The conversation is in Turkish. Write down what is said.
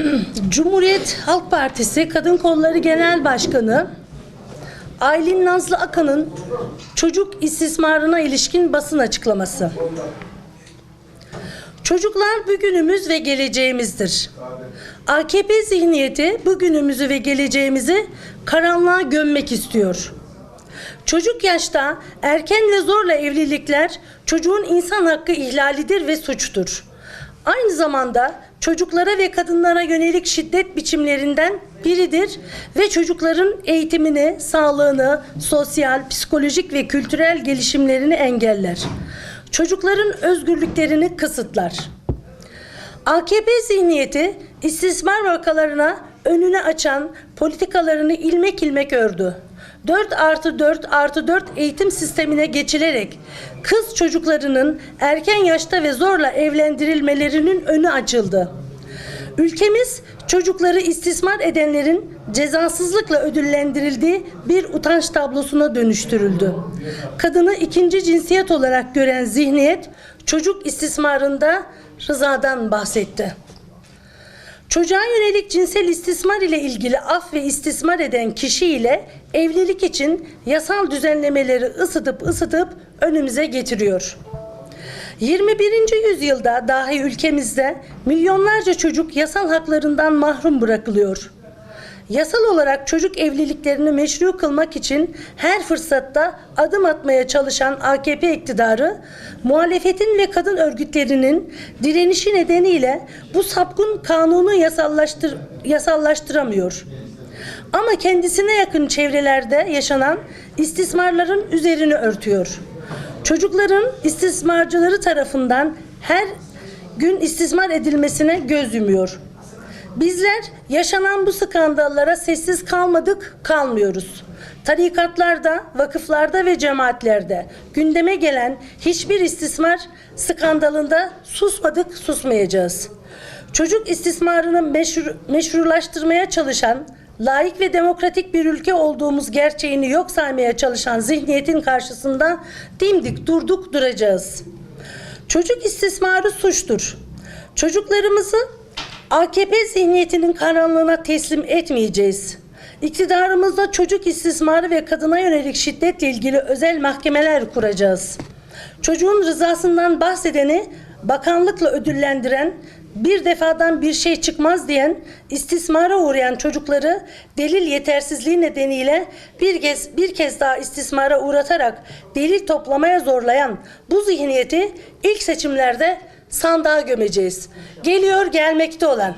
Cumhuriyet Halk Partisi Kadın Kolları Genel Başkanı Aylin Nazlı Akan'ın çocuk istismarına ilişkin basın açıklaması. Çocuklar bugünümüz ve geleceğimizdir. AKP zihniyeti bugünümüzü ve geleceğimizi karanlığa gömmek istiyor. Çocuk yaşta erken ve zorla evlilikler çocuğun insan hakkı ihlalidir ve suçtur. Aynı zamanda çocuklara ve kadınlara yönelik şiddet biçimlerinden biridir ve çocukların eğitimini, sağlığını, sosyal, psikolojik ve kültürel gelişimlerini engeller. Çocukların özgürlüklerini kısıtlar. AKP zihniyeti istismar vakalarına önünü açan politikalarını ilmek ilmek ördü. 4 artı 4 artı 4 eğitim sistemine geçilerek kız çocuklarının erken yaşta ve zorla evlendirilmelerinin önü açıldı. Ülkemiz çocukları istismar edenlerin cezasızlıkla ödüllendirildiği bir utanç tablosuna dönüştürüldü. Kadını ikinci cinsiyet olarak gören zihniyet çocuk istismarında rızadan bahsetti. Çocuğa yönelik cinsel istismar ile ilgili af ve istismar eden kişi ile evlilik için yasal düzenlemeleri ısıtıp ısıtıp önümüze getiriyor. 21. yüzyılda dahi ülkemizde milyonlarca çocuk yasal haklarından mahrum bırakılıyor. Yasal olarak çocuk evliliklerini meşru kılmak için her fırsatta adım atmaya çalışan AKP iktidarı, muhalefetin ve kadın örgütlerinin direnişi nedeniyle bu sapkın kanunu yasallaştır, yasallaştıramıyor. Ama kendisine yakın çevrelerde yaşanan istismarların üzerini örtüyor. Çocukların istismarcıları tarafından her gün istismar edilmesine göz yumuyor. Bizler yaşanan bu skandallara sessiz kalmadık, kalmıyoruz. Tarikatlarda, vakıflarda ve cemaatlerde gündeme gelen hiçbir istismar skandalında susmadık, susmayacağız. Çocuk istismarını meşru, meşrulaştırmaya çalışan, layık ve demokratik bir ülke olduğumuz gerçeğini yok saymaya çalışan zihniyetin karşısında dimdik durduk duracağız. Çocuk istismarı suçtur. Çocuklarımızı AKP zihniyetinin karanlığına teslim etmeyeceğiz. İktidarımızda çocuk istismarı ve kadına yönelik şiddetle ilgili özel mahkemeler kuracağız. Çocuğun rızasından bahsedeni bakanlıkla ödüllendiren, bir defadan bir şey çıkmaz diyen, istismara uğrayan çocukları delil yetersizliği nedeniyle bir kez bir kez daha istismara uğratarak delil toplamaya zorlayan bu zihniyeti ilk seçimlerde sandığa gömeceğiz. Geliyor gelmekte olan